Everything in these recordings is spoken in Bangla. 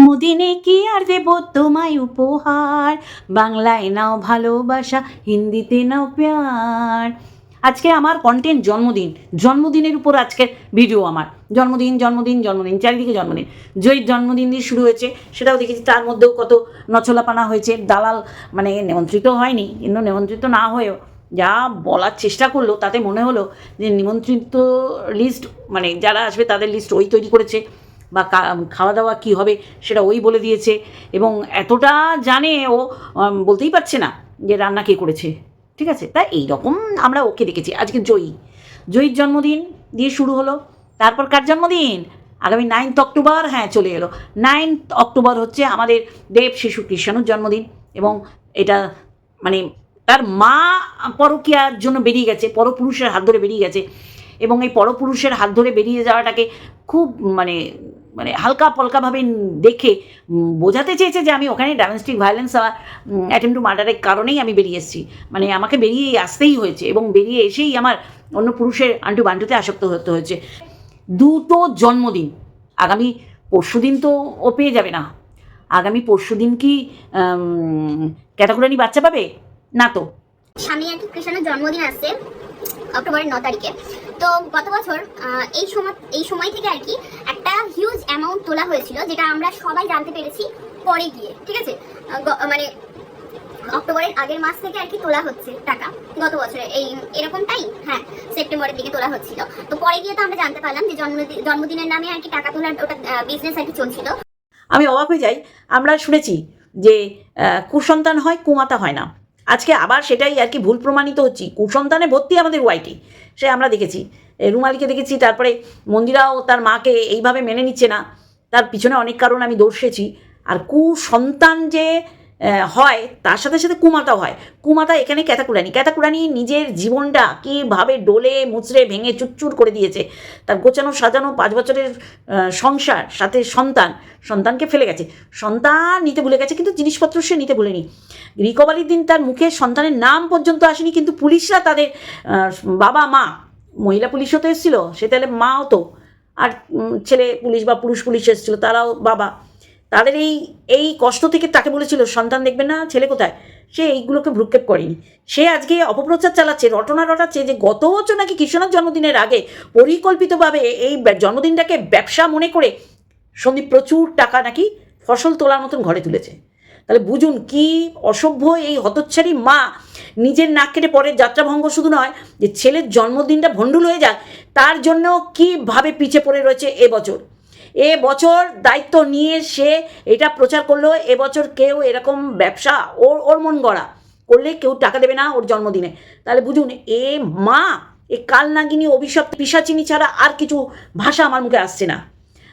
জন্মদিনে কি আর দেব তোমায় উপহার? বাংলায় নাও ভালোবাসা, হিন্দিতে নাও প্যার। আজকে আমার কন্টেন্ট জন্মদিন। জন্মদিনের উপর আজকের ভিডিও আমার। জন্মদিন জন্মদিন জন্মদিন, চারিদিকে জন্মদিন। জয়ীর জন্মদিন দিয়ে শুরু হয়েছে, সেটাও দেখেছি। তার মধ্যেও কত নচলাপানা হয়েছে। দালাল মানে নিমন্ত্রিত হয়নি, কিন্তু নিমন্ত্রিত না হয়েও যা বলার চেষ্টা করল, তাতে মনে হলো যে নিমন্ত্রিত লিস্ট মানে যারা আসবে, তাদের লিস্ট ওই তৈরি করেছে। বা খাওয়া দাওয়া কী হবে সেটা ওই বলে দিয়েছে এবং এতটা জানে ও বলতেই পারছে না যে রান্না কে করেছে। ঠিক আছে? তাই এই রকম আমরা ওকে দেখেছি। আজকে জয়ী। জয়ীর জন্মদিন দিয়ে শুরু হলো। তারপর কার জন্মদিন? আগামী নাইনথ অক্টোবর হ্যাঁ চলে এলো। নাইনথ অক্টোবর হচ্ছে আমাদের দেব শিশু কৃষ্ণর জন্মদিন এবং এটা মানে তার মা পরকীয়ার জন্য বেরিয়ে গেছে, পরপুরুষের হাত ধরে বেরিয়ে গেছে এবং এই পরপুরুষের হাত ধরে বেরিয়ে যাওয়াটাকে খুব মানে মানে হালকা পলকাভাবে দেখে বোঝাতে চেয়েছে যে আমি ওখানে ডোমেস্টিক ভায়োলেন্স অ্যাটেম্প টু মার্ডারের কারণেই আমি বেরিয়ে এসেছি। মানে আমাকে বেরিয়ে আসতেই হয়েছে এবং বেরিয়ে এসেই আমার অন্য পুরুষের আন্টু বান্টুতে আসক্ত হতে হয়েছে। দুটো জন্মদিন। আগামী পরশু দিন তো ও পেয়ে যাবে না। আগামী পরশু দিন কি ক্যাটাগরি বাচ্চা পাবে? না তো। স্বামী আর কৃষ্ণের জন্মদিন আসছে অক্টোবরের ন তারিখে। তো গত বছর এই সময় এই সময় থেকে আর কি হিউজ অ্যামাউন্ট তোলা হয়েছিল, যেটা আমরা সবাই জানতে পেরেছি পরে গিয়ে, ঠিক আছে? মানে অক্টোবরের আগের মাস থেকে আর কি তোলা হচ্ছে টাকা, গত বছরে এই এরকমটাই হ্যাঁ সেপ্টেম্বরের দিকে তোলা হচ্ছিল। তো পরে গিয়ে তো আমরা জানতে পারলাম যে জন্মদিন জন্মদিনের নামে আর কি টাকা তোলার ওটা বিজনেস আর কি চলছিল। আমি অবাক হয়ে যাই, আমরা শুনেছি যে কুসন্তান হয়, কুমাতা হয় না। আজকে আবার সেটাই আর কি ভুল প্রমাণিত হচ্ছি। কুসন্তানে ভর্তি আমাদের ওয়াইটি সে আমরা দেখেছি। রুমালিকে দেখেছি, তারপরে মন্দিরাও তার মাকে এইভাবে মেনে নিচ্ছে না। তার পিছনে অনেক কারণ আমি দর্শেছি। আর কুসন্তান যে হয়, তার সাথে সাথে কুমাতাও হয়। কুমাতা এখানে ক্যাতাকুরানি ক্যাতাকুরানি নিজের জীবনটা কীভাবে ডোলে, মুচড়ে, ভেঙে চুরচুর করে দিয়েছে। তার গোছানো, সাজানো পাঁচ বছরের সংসার, সাথে সন্তান। সন্তানকে ফেলে গেছে। সন্তান নিতে ভুলে গেছে, কিন্তু জিনিসপত্র সে নিতে ভুলেনি। রিকভারির দিন তার মুখে সন্তানের নাম পর্যন্ত আসেনি, কিন্তু পুলিশরা তাদের বাবা মা মহিলা পুলিশও তো এসেছিল, সে তাহলে মাও তো। আর ছেলে পুলিশ বা পুরুষ পুলিশ এসেছিল, তারাও বাবা। তাদের এই এই কষ্ট থেকে তাকে বলেছিল, সন্তান দেখবে না, ছেলে কোথায়? সে এইগুলোকে ভ্রুক্ষেপ করেনি। সে আজকে অপপ্রচার চালাচ্ছে, রটনা রটাচ্ছে যে গত বছর নাকি কৃষ্ণনাথ জন্মদিনের আগে পরিকল্পিতভাবে এই জন্মদিনটাকে ব্যবসা মনে করে সন্দীপ প্রচুর টাকা নাকি ফসল তোলার মতন ঘরে তুলেছে। তাহলে বুঝুন কি অসভ্য এই হতচ্ছারী মা নিজের নাক কেটে পরের যাত্রাভঙ্গ শুধু নয়, যে ছেলের জন্মদিনটা ভণ্ডুল হয়ে যাক তার জন্য কীভাবে পিছিয়ে পড়ে রয়েছে এবছর? এ বছর দায়িত্ব নিয়ে সে এটা প্রচার করল, এবছর কেউ এরকম ব্যবসা ওর ওর মন গড়া করলে কেউ টাকা দেবে না ওর জন্মদিনে। তাহলে বুঝুন, এ মা, এ কাল নাগিনী অভিশপ্ত পিসাচিনি ছাড়া আর কিছু ভাষা আমার মুখে আসছে না।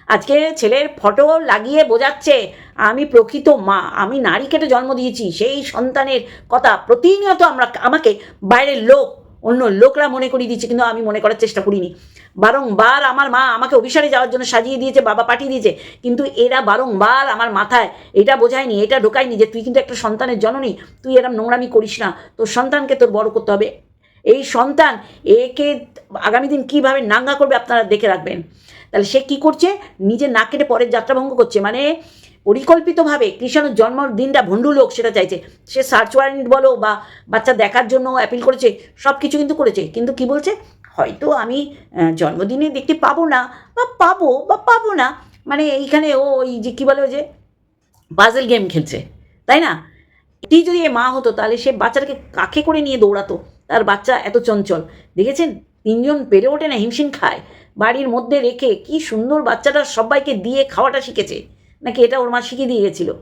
আজকে ছেলের ফটো লাগিয়ে বোঝাচ্ছে, আমি প্রকৃত মা, আমি নারী কেটে জন্ম দিয়েছি, সেই সন্তানের কথা প্রতিনিয়ত আমরা আমাকে বাইরের লোক, অন্য লোকরা মনে করিয়ে দিচ্ছে, কিন্তু আমি মনে করার চেষ্টা করিনি। বারংবার আমার মা আমাকে অভিসারে যাওয়ার জন্য সাজিয়ে দিয়েছে, বাবা পাঠিয়ে দিয়েছে, কিন্তু এরা বারংবার আমার মাথায় এটা বোঝায়নি, এটা ঢোকায়নি যে তুই কিন্তু একটা সন্তানের জননী, তুই এরম নোংরামি করিস না, তোর সন্তানকে তোর বড় করতে হবে। এই সন্তান একে আগামী দিন কীভাবে নাঙ্গা করবে আপনারা দেখে রাখবেন। তাহলে সে কী করছে? নিজে না কেটে পরের যাত্রাভঙ্গ করছে। মানে পরিকল্পিতভাবে কৃষণের জন্মদিনটা ভণ্ডু লোক সেটা চাইছে। সে সার্চ ওয়ারেন্ট বলো বা বাচ্চা দেখার জন্য অ্যাপিল করেছে সব কিছু কিন্তু করেছে। কিন্তু কি বলছে? হয়তো আমি জন্মদিনে দেখতে পাবো না বা পাবো বা পাবো না। মানে এইখানে ও ওই যে কী বলে যে পাজেল গেম খেলছে, তাই না? এটি যদি এ মা হতো, তাহলে সে বাচ্চাটাকে কাকে করে নিয়ে দৌড়াতো? তার বাচ্চা এত চঞ্চল। দেখেছেন? তিনজন পেরে ওঠে না, হিমশিম খায়। বাড়ির মধ্যে রেখে কি সুন্দর বাচ্চাটা সবাইকে দিয়ে খাওয়াটা শিখেছে। নাকি এটা ওর মা শিখিয়ে দিয়ে গেছিল?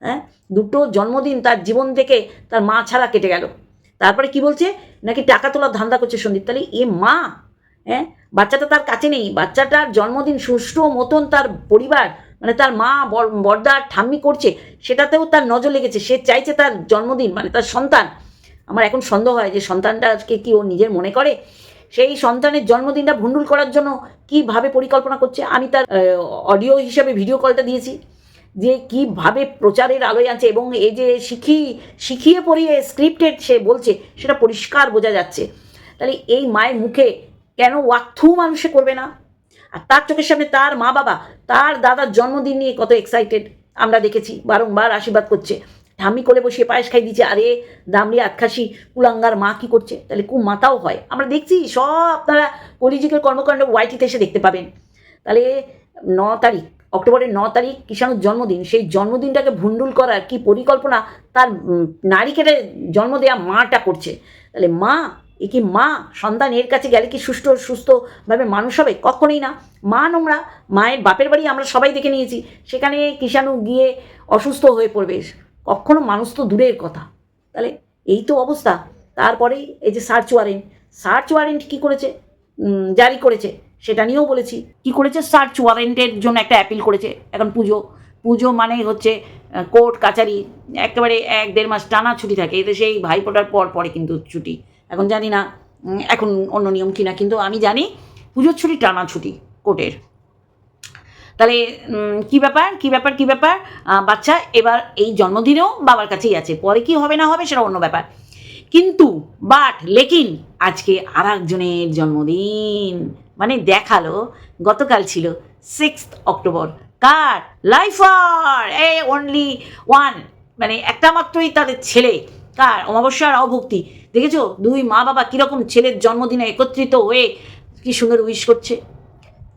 হ্যাঁ? দুটো জন্মদিন তার জীবন থেকে তার মা ছাড়া কেটে গেল। তারপরে কি বলছে? নাকি টাকা তোলার ধান্দা করছে সন্দীপ। তাহলে এ মা হ্যাঁ? বাচ্চাটা তার কাছে নেই। বাচ্চাটার জন্মদিন সুষ্ঠু মতন তার পরিবার মানে তার মা, বর- বর্দা, ঠাম্মি করছে, সেটাতেও তার নজর লেগেছে। সে চাইছে তার জন্মদিন মানে তার সন্তান। আমার এখন সন্দেহ হয় যে সন্তানটাকে কি ও নিজের মনে করে? সেই সন্তানের জন্মদিনটা ভণ্ডুল করার জন্য কীভাবে পরিকল্পনা করছে? আমি তার অডিও হিসাবে ভিডিও কলটা দিয়েছি, যে কীভাবে প্রচারের আলোয় আছে এবং এই যে শিখি, শিখিয়ে পড়িয়ে স্ক্রিপ্টেড সে বলছে, সেটা পরিষ্কার বোঝা যাচ্ছে। তাহলে এই মায়ের মুখে কেন ওয়াক্থু মানুষে করবে না? আর তার চোখের সামনে তার মা বাবা তার দাদার জন্মদিন নিয়ে কত এক্সাইটেড আমরা দেখেছি, বারংবার আশীর্বাদ করছে। ঠাম্মি কোলে বসিয়ে পায়েস খাই দিচ্ছে আরে দামড়ি আটখাসি কুলাঙ্গার মা কি করছে? তাহলে কু মাতাও হয়। আমরা দেখছি, সব আপনারা কলিযুগের কর্মকাণ্ড ওয়াইটিতে এসে দেখতে পাবেন। তাহলে ন তারিখ, অক্টোবরের ন তারিখ, কিষাণুর জন্মদিন। সেই জন্মদিনটাকে ভুন্ডুল করার কি পরিকল্পনা? তার নারী কেটে জন্ম দেওয়া মাটা করছে। তাহলে মা, এ কি মা? সন্তান এর কাছে গেলে কি সুস্থ সুস্থভাবে মানুষ হবে? কখনোই না। মা নোংরা, মায়ের বাপের বাড়ি আমরা সবাই দেখে নিয়েছি। সেখানে কিষাণু গিয়ে অসুস্থ হয়ে পড়বে। কখনো মানুষ তো দূরের কথা। তাহলে এই তো অবস্থা। তারপরে এই যে সার্চ ওয়ারেন্ট সার্চ ওয়ারেন্ট কী করেছে? জারি করেছে। সেটা নিয়েও বলেছি। কি করেছে? সার্চ ওয়ারেন্টের জন্য একটা অ্যাপিল করেছে। এখন পুজো। পুজো মানে হচ্ছে কোর্ট কাচারি একেবারে এক দেড় মাস টানা ছুটি থাকে। এতে সেই ভাইফোঁটার পর পরে কিন্তু ছুটি। এখন জানি না এখন অন্য নিয়ম কিনা কিন্তু আমি জানি পুজোর ছুটি টানা ছুটি কোর্টের। তাহলে কি ব্যাপার? কি ব্যাপার? কি ব্যাপার? বাচ্চা, এবার এই জন্মদিনেও বাবার কাছেই আছে। পরে কি হবে না হবে সেটা অন্য ব্যাপার। কিন্তু বাট লেকিন, আজকে আর একজনের জন্মদিন। মানে দেখাল, গতকাল ছিল সিক্স অক্টোবর কার? লাইফার! এ অনলি ওয়ান মানে একটা মাত্রই তাদের ছেলে। কার? অমাবস্যার অভক্তি। দেখেছ? দুই মা বাবা কীরকম ছেলের জন্মদিনে একত্রিত হয়ে কি সুন্দর উইশ করছে?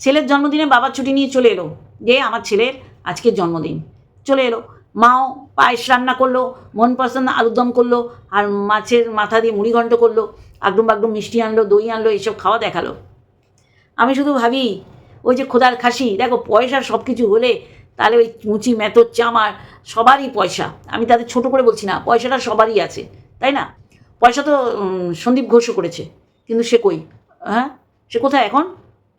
ছেলের জন্মদিনে বাবার ছুটি নিয়ে চলে এলো। যে আমার ছেলের আজকে জন্মদিন। চলে এলো। মাও পায়েস রান্না করল, মন পছন্দ আলুরদম করল, আর মাছের মাথা দিয়ে মুড়ি ঘন্ট করল, আগডুম বাগডুম মিষ্টি আনলো, দই আনলো, এসব খাওয়া দেখাল। আমি শুধু ভাবি, ওই যে খোদার খাসি, দেখো পয়সা সব কিছু হলে তাহলে ওই মুচি মেতর চামার, সবারই পয়সা। আমি তাদের ছোট করে বলছি না, পয়সাটা সবারই আছে, তাই না? পয়সা তো সন্দীপ ঘোষও করেছে, কিন্তু সে কই? হ্যাঁ? সে কোথায় এখন?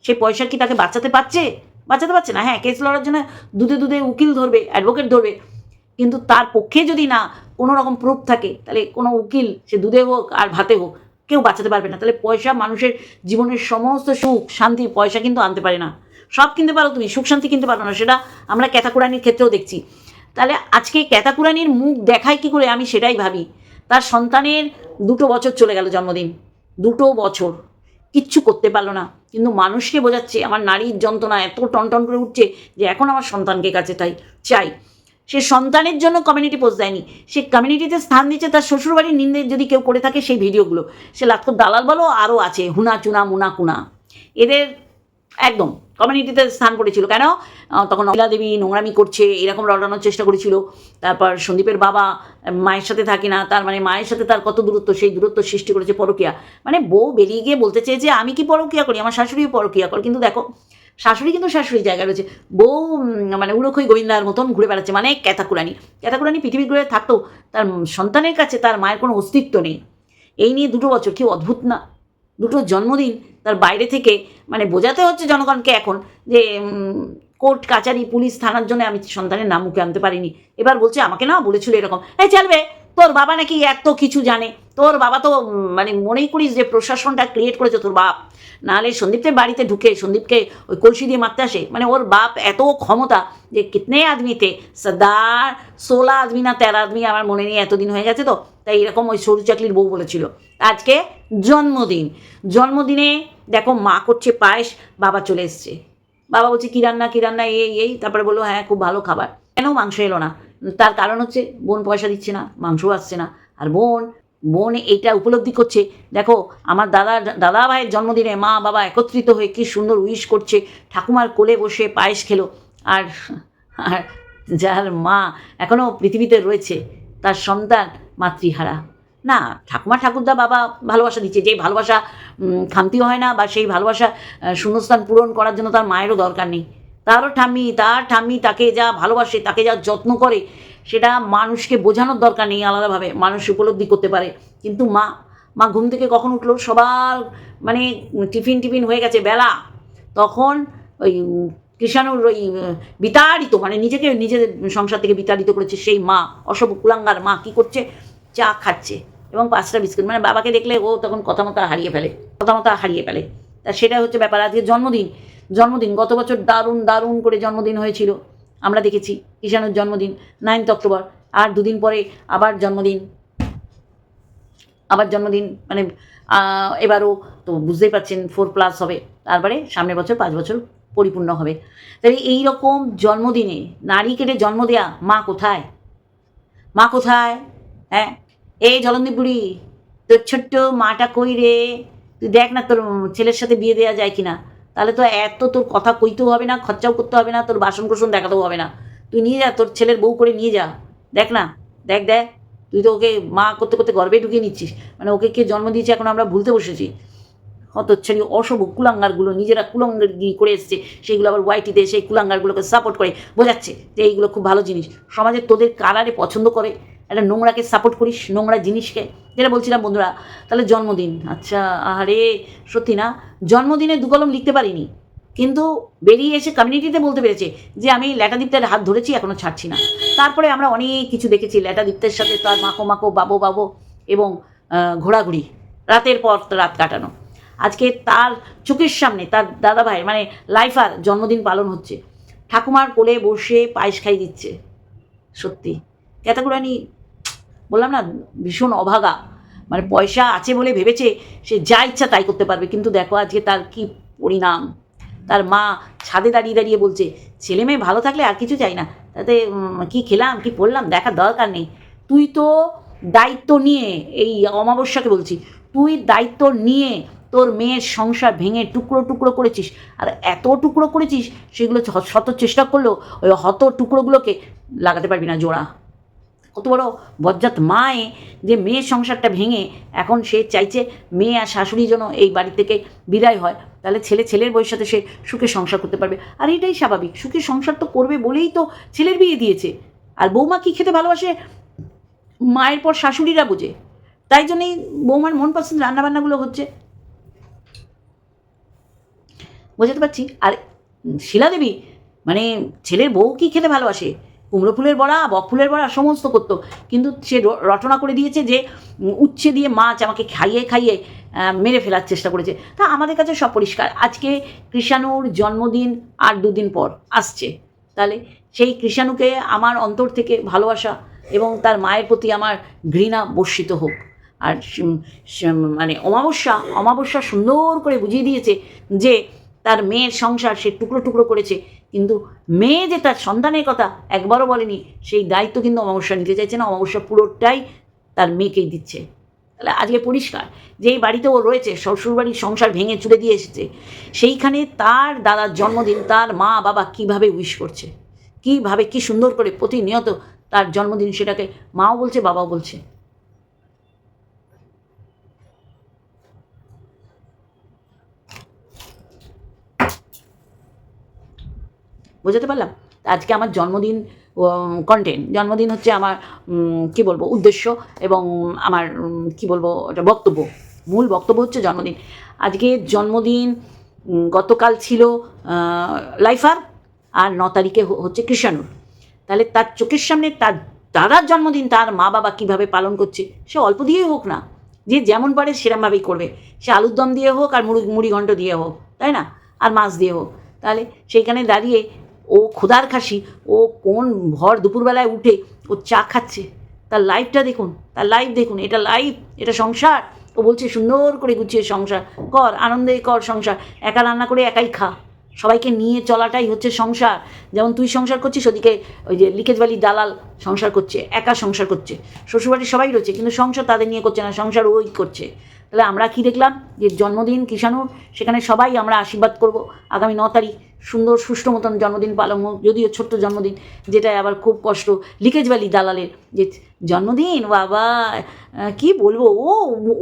সে পয়সা কি তাকে বাঁচাতে পারছে? বাঁচাতে পারছে না। হ্যাঁ কেস লড়ার জন্য দুধে দুধে উকিল ধরবে অ্যাডভোকেট ধরবে। কিন্তু তার পক্ষে যদি না কোনো রকম প্রুফ থাকে, তাহলে কোনো উকিল, সে দুধে হোক আর ভাতে হোক, কেউ বাঁচাতে পারবে না। তাহলে পয়সা মানুষের জীবনের সমস্ত সুখ, শান্তি, পয়সা কিন্তু আনতে পারে না। সব কিনতে পারো তুমি, সুখ, শান্তি কিনতে পারো না। সেটা আমরা ক্যাথাকুরানির ক্ষেত্রেও দেখছি। তাহলে আজকে ক্যাথাকুরানির মুখ দেখায় কি করে আমি সেটাই ভাবি। তার সন্তানের দুটো বছর চলে গেল জন্মদিন। দুটো বছর। কিচ্ছু করতে পারল না। কিন্তু মানুষকে বোঝাচ্ছে, আমার নারীর যন্ত্রণা এত টনটন করে উঠছে যে এখন আমার সন্তানকে কাছে তাই চাই। সে সন্তানের জন্য কমিউনিটি পোস্ট দেয়নি। সে কমিউনিটিতে স্থান দিচ্ছে, তার শ্বশুরবাড়ির নিন্দে যদি কেউ করে থাকে সেই ভিডিওগুলো। সে লাক্ষর দালাল বলো, আরও আছে, হুনা চুনা মুনা কুনা। এদের একদম কমিউনিটিতে স্থান করেছিল। কেন? তখন অমিলা দেবী নোংরামি করছে, এরকম রটানোর চেষ্টা করেছিল। তারপর সন্দীপের বাবা মায়ের সাথে থাকে না, তার মানে মায়ের সাথে তার কত দূরত্ব, সেই দূরত্ব সৃষ্টি করেছে পরকিয়া। মানে বউ বেরিয়ে গিয়ে বলতে চেয়েছে আমি কি পরকিয়া করি? আমার শাশুড়িও পরকিয়া করে। কিন্তু দেখো, শাশুড়ি কিন্তু শাশুড়ি জায়গায় রয়েছে। বউ মানে উড়োখই গোবিন্দার মতন ঘুরে বেড়াচ্ছে মানে ক্যাথাকুরানি। ক্যাথাকুরানি পৃথিবী ঘুরে থাকতেও তার সন্তানের কাছে তার মায়ের কোনো অস্তিত্ব নেই। এই নিয়ে দুটো বছর, কি অদ্ভুত না? দুটো জন্মদিন তার বাইরে থেকে মানে বোঝাতে হচ্ছে জনগণকে এখন যে কোর্ট, কাচারি, পুলিশ, থানার জন্য আমি সন্তানের নাম মুখে আনতে পারিনি। এবার বলছে, আমাকে না বলেছিল এরকম। হ্যাঁ চলবে। তোর বাবা নাকি এত কিছু জানে? তোর বাবা তো মানে মনেই করিস যে প্রশাসনটা ক্রিয়েট করেছে তোর বাপ। নাহলে সন্দীপের বাড়িতে ঢুকে সন্দীপকে ওই কলসি দিয়ে মারতে আসে। মানে ওর বাপ এত ক্ষমতা যে কিতনে আদমিতে সর্দার, ষোলো আদমি না তেরো আদমি? আমার মনে নেই, এতদিন হয়ে গেছে তো। তাই এরকম ওই সরু চাকলির বউ বলেছিল। আজকে জন্মদিন। জন্মদিনে দেখো মা করছে পায়েস, বাবা চলে এসছে। বাবা বলছে, কী রান্না কী রান্না? এই এই। তারপরে বলল হ্যাঁ খুব ভালো খাবার। কেন মাংস এলো না? তার কারণ হচ্ছে বোন পয়সা দিচ্ছে না মাংসও আসছে না। আর বোন বোন এইটা উপলব্ধি করছে দেখো আমার দাদা দাদা ভাইয়ের জন্মদিনে মা বাবা একত্রিত হয়ে কী সুন্দর উইশ করছে ঠাকুমার কোলে বসে পায়েস খেলো। আর আর যার মা এখনও পৃথিবীতে রয়েছে তার সন্তান মাতৃহারা। না ঠাকুমা ঠাকুরদা বাবা ভালোবাসা দিচ্ছে যেই ভালোবাসা উম, খামতিও হয় না বা সেই ভালোবাসা শূন্যস্থান পূরণ করার জন্য তার মায়েরও দরকার নেই। তারও ঠাম্মি, তার ঠাম্মি তাকে যা ভালোবাসে, তাকে যা যত্ন করে, সেটা মানুষকে বোঝানোর দরকার নেই আলাদাভাবে। মানুষ উপলব্ধি করতে পারে। কিন্তু মা মা ঘুম থেকে কখন উঠল? সবার মানে টিফিন টিফিন হয়ে গেছে বেলা। তখন ওই কৃষাণুর ওই, বিতাড়িত মানে নিজেকে নিজের সংসার থেকে বিতাড়িত করেছে সেই মা অসব কুলাঙ্গার মা কি করছে? চা খাচ্ছে এবং পাঁচটা বিস্কুট। মানে বাবাকে দেখলে ও তখন কথা মতো হারিয়ে ফেলে কথা মতো হারিয়ে ফেলে। তা সেটা হচ্ছে ব্যাপার। আজকে জন্মদিন। জন্মদিন, গত বছর দারুণ দারুণ করে জন্মদিন হয়েছিল। আমরা দেখেছি কিষাণুর জন্মদিন নাইনথ অক্টোবর, আর দুদিন পরে আবার জন্মদিন। আবার জন্মদিন মানে এবারও তো বুঝতেই পারছেন ফোর প্লাস হবে। তারপরে সামনের বছর পাঁচ বছর পরিপূর্ণ হবে। তাই এই রকম জন্মদিনে নারী কেটে জন্ম দেয়া মা কোথায়? মা কোথায়? হ্যাঁ? এই জলন্দি বুড়ি, তোর ছোট্ট মাটা কই রে? তুই দেখ না তোর ছেলের সাথে বিয়ে দেওয়া যায় কিনা। তাহলে তো এত তোর কথা কইতেও হবে না, খরচাও করতে হবে না, তোর বাসন কোসন দেখাতেও হবে না। তুই নিয়ে যা, তোর ছেলের বউ করে নিয়ে যা। দেখ না, দেখ দেখ। তুই তো ওকে মা করতে করতে গর্বে ঢুকিয়ে নিচ্ছিস। মানে ওকে কে জন্ম দিয়েছে এখন আমরা ভুলতে বসেছি। হতচ্ছাড়ি অশুভ কুলাঙ্গারগুলো নিজেরা কুলাঙ্গারগিরি করে এসছে, সেইগুলো আবার ওয়াইটিতে সেই কুলাঙ্গারগুলোকে সাপোর্ট করে বোঝাচ্ছে যে এইগুলো খুব ভালো জিনিস। সমাজে তোদের কারারে পছন্দ করে? একটা নোংরাকে সাপোর্ট করিস, নোংরা জিনিসকে। যেটা বলছিলাম বন্ধুরা, তাহলে জন্মদিন। আচ্ছা আরে সত্যি না? জন্মদিনে দু কলম লিখতে পারিনি। কিন্তু বেরিয়ে এসে কমিউনিটিতে বলতে পেরেছে যে, আমি ল্যাটাদীপ্তের হাত ধরেছি এখনও ছাড়ছি না। তারপরে আমরা অনেক কিছু দেখেছি, ল্যাটাদীপ্তের সাথে তার মাকো মাকো বাবো বাবো এবং ঘোরাঘুরি, রাতের পর রাত কাটানো। আজকে তার চোখের সামনে, তার দাদা ভাই মানে লাইফার জন্মদিন পালন হচ্ছে। ঠাকুমার কোলে বসে পায়েস খাই দিচ্ছে। সত্যি। ক্যাতাকুরানি বললাম না, ভীষণ অভাগা। মানে পয়সা আছে বলে ভেবেছে, সে যা ইচ্ছা তাই করতে পারবে। কিন্তু দেখো আজকে তার কি পরিণাম। তার মা ছাদে দাঁড়িয়ে দাঁড়িয়ে বলছে, ছেলে মেয়ে ভালো থাকলে আর কিছু চাই না। তাতে কি খেলাম, কি পড়লাম, দেখার দরকার নেই। তুই তো দায়িত্ব নিয়ে, এই অমাবস্যাকে বলছি, তুই দায়িত্ব নিয়ে তোর মেয়ের সংসার ভেঙে টুকরো টুকরো করেছিস। আর এত টুকরো করেছিস, সেগুলো শত চেষ্টা করলেও ওই হত টুকরোগুলোকে লাগাতে পারবি না জোড়া। কত বড় বজ্জাত মায়ে যে মেয়ের সংসারটা ভেঙে এখন সে চাইছে মেয়ে আর শাশুড়ি যেন এই বাড়ি থেকে বিদায় হয়, তাহলে ছেলে ছেলের বউয়ের সাথে সে সুখে সংসার করতে পারবে। আর এটাই স্বাভাবিক, সুখে সংসার তো করবে বলেই তো ছেলের বিয়ে দিয়েছে। আর বৌমা কী খেতে ভালোবাসে? মায়ের পর শাশুড়িরা বোঝে। তাই জন্যই বৌমার মন পছন্দ রান্নাবান্নাগুলো হচ্ছে। বোঝাতে পারছি? আর শিলাদেবী মানে ছেলের বউ কি খেতে ভালোবাসে? কুমড়ো ফুলের বড়া, বক ফুলের বড়া, সমস্ত করতো। কিন্তু সে রটনা করে দিয়েছে যে উচ্ছে দিয়ে মাছ আমাকে খাইয়ে খাইয়ে মেরে ফেলার চেষ্টা করেছে। তা আমাদের কাছে সব পরিষ্কার। আজকে কৃষাণুর জন্মদিন আর দুদিন পর আসছে। তাহলে সেই কৃষাণুকে আমার অন্তর থেকে ভালোবাসা এবং তার মায়ের প্রতি আমার ঘৃণা বর্ষিত হোক। আর মানে অমাবস্যা অমাবস্যা সুন্দর করে বুঝিয়ে দিয়েছে যে, তার মেয়ের সংসার সে টুকরো টুকরো করেছে। কিন্তু মেয়ে যে তার সন্তানের কথা একবারও বলেনি, সেই দায়িত্ব কিন্তু অমাবস্যা নিতে চাইছে না, অমাবস্যা পুরোটাই তার মেয়েকেই দিচ্ছে। তাহলে আজকে পরিষ্কার, যেই বাড়িতে ও রয়েছে, শ্বশুরবাড়ির সংসার ভেঙে চুড়ে দিয়ে এসেছে, সেইখানে তার দাদার জন্মদিন, তার মা, বাবা কীভাবে উইশ করছে? কীভাবে, কি সুন্দর করে প্রতিনিয়ত তার জন্মদিন সেটাকে মাও বলছে, বাবাও বলছে। বোঝাতে পারলাম? আজকে আমার জন্মদিন কন্টেন্ট জন্মদিন হচ্ছে আমার কি বলব, উদ্দেশ্য এবং আমার কি বলব, ওটা বক্তব্য। মূল বক্তব্য হচ্ছে জন্মদিন। আজকে জন্মদিন গতকাল ছিল লাইফার আর ন তারিখে হচ্ছে কৃষাণুর তাহলে তার চোখের সামনে তার দাদার জন্মদিন, তার মা বাবা কীভাবে পালন করছে, সে অল্প দিয়েই হোক না। যে যেমন পারে সেরমভাবেই করবে। সে আলুর দম দিয়ে হোক আর মুড়ি মুড়ি ঘন্ট দিয়ে হোক, তাই না? আর মাছ দিয়ে হোক। তাহলে সেইখানে দাঁড়িয়ে ও ক্ষুধার খাসি, ও কোন ভর দুপুরবেলায় উঠে ও চা খাচ্ছে। তার লাইফটা দেখুন, তার লাইফ দেখুন, এটা লাইফ এটা সংসার। ও বলছে, সুন্দর করে গুছিয়ে সংসার, কর, আনন্দে কর সংসার, একা রান্না করে একাই খা। সবাইকে নিয়ে চলাটাই হচ্ছে সংসার। যেমন তুই সংসার করছিস, ওদিকে ওই যে লিকেজ বালি দালাল সংসার করছে, একা সংসার করছে। শ্বশুরবাড়ির সবাই রয়েছে, কিন্তু সংসার তাদের নিয়ে করছে না, সংসার ওই করছে। তাহলে আমরা কি দেখলাম? যে জন্মদিন কিষাণুর সেখানে সবাই আমরা আশীর্বাদ করব। আগামী ন তারিখ সুন্দর সুষ্ঠু মতন জন্মদিন পালন হোক, যদিও ছোট্ট জন্মদিন যেটাই আবার খুব কষ্ট। লিকেজ ভ্যালি দালালের যে জন্মদিন, বাবা কি বলব? ও,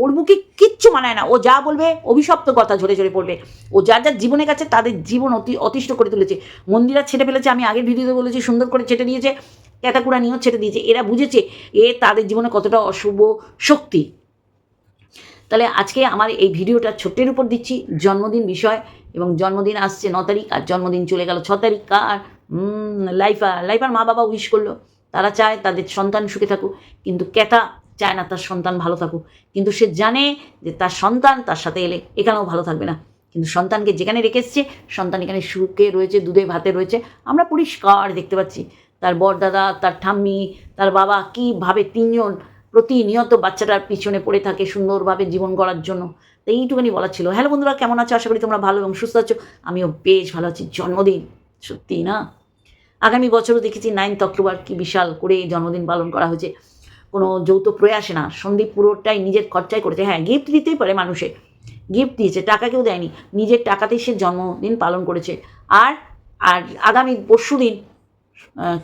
ওর মুখে কিচ্ছু মানায় না। ও যা বলবে, অভিশপ্ত কথা ঝরে ঝরে পড়বে। ও যার যার জীবনের কাছে তাদের জীবন অতি, অতিষ্ঠ করে তুলেছে। মন্দিরা ছেটে ফেলেছে, আমি আগের ভিডিওতে বলেছি, সুন্দর করে ছেটে দিয়েছে ক্যাতাকুড়া নিয়েও ছেটে দিয়েছে। এরা বুঝেছে, এ তাদের জীবনে কতটা অশুভ শক্তি। তাহলে আজকে আমার এই ভিডিওটা ছোট্টের উপর দিচ্ছি। জন্মদিন বিষয় এবং জন্মদিন আসছে ন তারিখ আর জন্মদিন চলে গেল ছ তারিখ। কার? লাইফা। লাইফার মা বাবা উইশ করল। তারা চায় তাদের সন্তান সুখে থাকুক। কিন্তু ক্যাটা চায় না তার সন্তান ভালো থাকুক। কিন্তু সে জানে যে তার সন্তান তার সাথে এলে এখানেও ভালো থাকবে না। কিন্তু সন্তানকে যেখানে রেখে এসছে, সন্তান এখানে সুখে রয়েছে, দুধে ভাতে রয়েছে। আমরা পরিষ্কার দেখতে পাচ্ছি। তার বরদাদা তার ঠাম্মি, তার বাবা কীভাবে তিনজন প্রতিনিয়ত বাচ্চাটার পিছনে পড়ে থাকে সুন্দরভাবে জীবন গড়ার জন্য। তো এইটুখানি বলার ছিল। হ্যালো বন্ধুরা, কেমন আছো? আশা করি তোমরা ভালো এবং সুস্থ আছো। আমিও বেশ ভালো আছি। জন্মদিন, সত্যি না? আগামী বছরও দেখেছি নাইনথ অক্টোবর কি বিশাল করে জন্মদিন পালন করা হয়েছে। কোনো যৌথ প্রয়াসে না। সন্দীপ পুরোটাই নিজের খরচায় করেছে। হ্যাঁ গিফট দিতেই পারে মানুষে। গিফট দিয়েছে, টাকা কেউ দেয়নি। নিজের টাকাতেই সে জন্মদিন পালন করেছে। আর আর আগামী পরশু দিন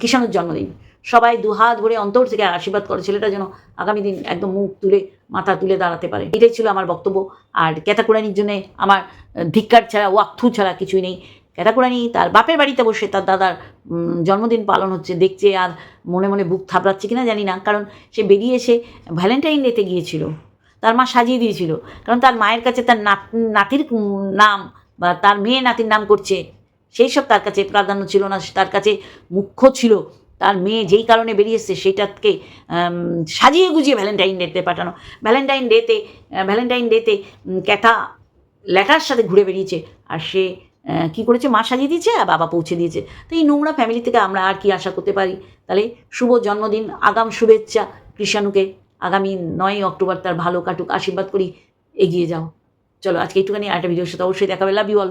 কিষাণের জন্মদিন। সবাই দুহাত ভরে অন্তর থেকে আশীর্বাদ করে ছেলেটা যেন আগামী দিন একদম মুখ তুলে, মাথা তুলে দাঁড়াতে পারে। এটাই ছিল আমার বক্তব্য। আর ক্যাতাকুরানির জন্য আমার ধিক্কার ছাড়া ওয়াক্থু ছাড়া কিছুই নেই। ক্যাতাকুরানি তার বাপের বাড়িতে বসে তার দাদার জন্মদিন পালন হচ্ছে, দেখছে আর মনে মনে বুক থাবড়াচ্ছে কিনা জানি না। কারণ সে বেরিয়ে এসে ভ্যালেন্টাইন ডেতে গিয়েছিল। তার মা সাজিয়ে দিয়েছিল। কারণ তার মায়ের কাছে তার নাত, নাতির নাম বা তার মেয়ে নাতির নাম করছে, সেই সব তার কাছে প্রাধান্য ছিল না। তার কাছে মুখ্য ছিল তার মেয়ে যেই কারণে বেরিয়ে এসছে, সেইটাকে সাজিয়ে গুজিয়ে ভ্যালেন্টাইন ডেতে পাঠানো। ভ্যালেন্টাইন ডেতে ভ্যালেন্টাইন ডেতে ক্যাথা ল্যাটার সাথে ঘুরে বেরিয়েছে। আর সে কি করেছে? মা সাজিয়ে দিয়েছে আর বাবা পৌঁছে দিয়েছে। তো এই নোংরা ফ্যামিলি থেকে আমরা আর কি আশা করতে পারি? তাহলে শুভ জন্মদিন, আগাম শুভেচ্ছা। কৃষাণুকে আগামী নয় অক্টোবর তার ভালো কাটুক। আশীর্বাদ করি, এগিয়ে যাও। চলো, আজকে একটুখানি আরেকটা ভিডিওর সাথে অবশ্যই দেখাবে। Love you all